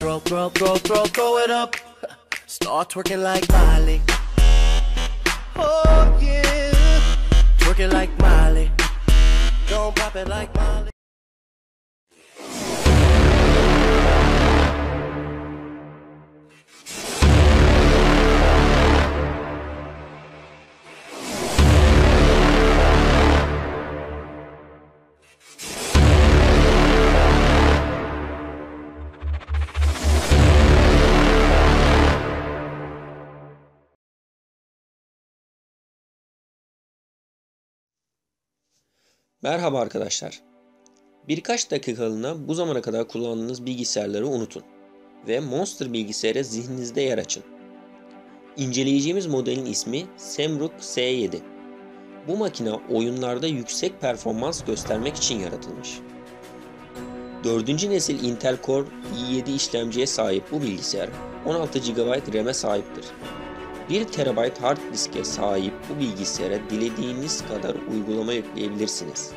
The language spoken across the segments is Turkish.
Throw, throw, throw, throw, throw it up. Start twerking like Miley. Oh yeah, twerking like Miley. Don't pop it like Miley. Merhaba arkadaşlar. Birkaç dakikalığına bu zamana kadar kullandığınız bilgisayarları unutun ve Monster bilgisayara zihninizde yer açın. İnceleyeceğimiz modelin ismi Semruk S7. Bu makine oyunlarda yüksek performans göstermek için yaratılmış. 4. nesil Intel Core i7 işlemciye sahip bu bilgisayar 16 GB RAM'e sahiptir. 1 TB hard diske sahip bu bilgisayara dilediğiniz kadar uygulama yükleyebilirsiniz.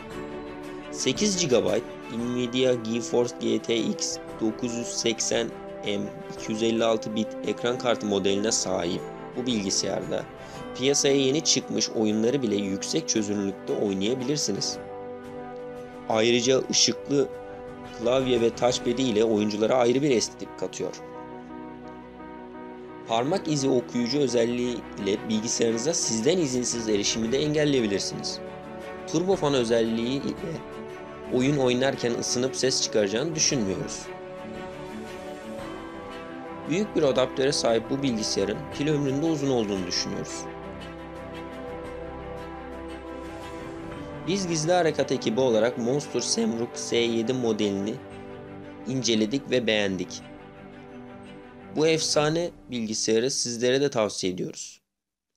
8 GB Nvidia GeForce GTX 980M 256 bit ekran kartı modeline sahip bu bilgisayarda piyasaya yeni çıkmış oyunları bile yüksek çözünürlükte oynayabilirsiniz. Ayrıca ışıklı klavye ve touchpad ile oyunculara ayrı bir estetik katıyor. Parmak izi okuyucu özelliği ile bilgisayarınıza sizden izinsiz erişimi de engelleyebilirsiniz. Turbofan özelliği ile oyun oynarken ısınıp ses çıkaracağını düşünmüyoruz. Büyük bir adaptöre sahip bu bilgisayarın pil ömründe uzun olduğunu düşünüyoruz. Biz Gizli Harekat ekibi olarak Monster Semruk S7 modelini inceledik ve beğendik. Bu efsane bilgisayarı sizlere de tavsiye ediyoruz.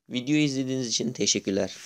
Videoyu izlediğiniz için teşekkürler.